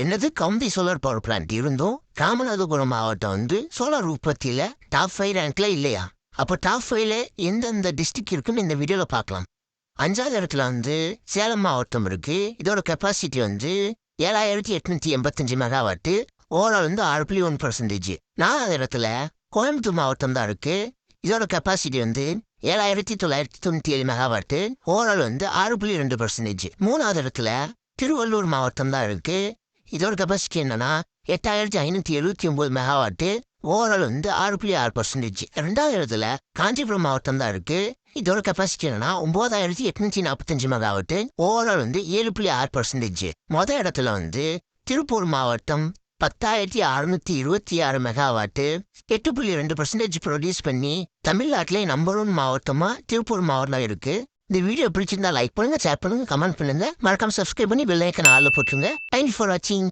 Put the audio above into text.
என்னது கம்பி solar power plant இருந்தும் ராமநாதபுரம் மாவட்டம் வந்து சோலார் உற்பத்தியில டாப் ஃபைவ் ரேங்க்ல இல்லையா? அப்போ டாப் ஃபைவ்ல எந்தெந்த டிஸ்ட்ரிக்ட் இருக்குன்னு இந்த வீடியோல பார்க்கலாம். அஞ்சாவது இடத்துல வந்து சேலம் மாவட்டம் இருக்கு. இதோட கெப்பாசிட்டி வந்து ஏழாயிரத்தி எட்நூத்தி எண்பத்தஞ்சு மெகாவாட்டு ஓவரால் வந்து ஆறு புள்ளி ஒன் பர்சன்டேஜ் நாலாவது இடத்துல கோயம்புத்தூர் மாவட்டம் தான் இருக்கு. இதோட கெப்பாசிட்டி வந்து ஏழாயிரத்தி தொள்ளாயிரத்தி தொண்ணூத்தி ஏழு மெகாவாட்டு ஓவரால் வந்து ஆறு புள்ளி ரெண்டு பர்சன்டேஜ் மூணாவது இடத்துல திருவள்ளூர் மாவட்டம் தான் இருக்கு. இதோட கெப்பாசிட்டி என்னன்னா எட்டாயிரத்தி ஐநூத்தி எழுபத்தி ஒன்பது மெகாவாட்டு ஓவரால் வந்து ஆறு புள்ளி ஆறு பர்சன்டேஜ் ரெண்டாவது இடத்துல காஞ்சிபுரம் மாவட்டம் தான் இருக்கு. இதோட கெப்பாசிட்டி என்னன்னா ஒன்பதாயிரத்தி எட்நூத்தி நாற்பத்தஞ்சு மெகாவாட்டு ஓவரால் வந்து ஏழு புள்ளி ஆறு பர்சன்டேஜ் மொத இடத்துல வந்து திருப்பூர் மாவட்டம் பத்தாயிரத்தி அறுநூத்தி இருபத்தி ஆறு மெகாவாட்டு எட்டு புள்ளி ரெண்டு பர்சன்டேஜ் ப்ரொடியூஸ் பண்ணி தமிழ்நாட்டிலே நம்பர் ஒன் மாவட்டமா திருப்பூர் மாவட்டம் இருக்கு. இந்த வீடியோ பிடிச்சிருந்தா லைக் பண்ணுங்க ஷேர் பண்ணுங்க கமெண்ட் பண்ணுங்க. மறக்காம சப்ஸ்கிரைப் பண்ணி பெல் ஐக்கன் ஆள்ல போட்டுருங்க. தேங்க்யூ ஃபார் வாட்சிங்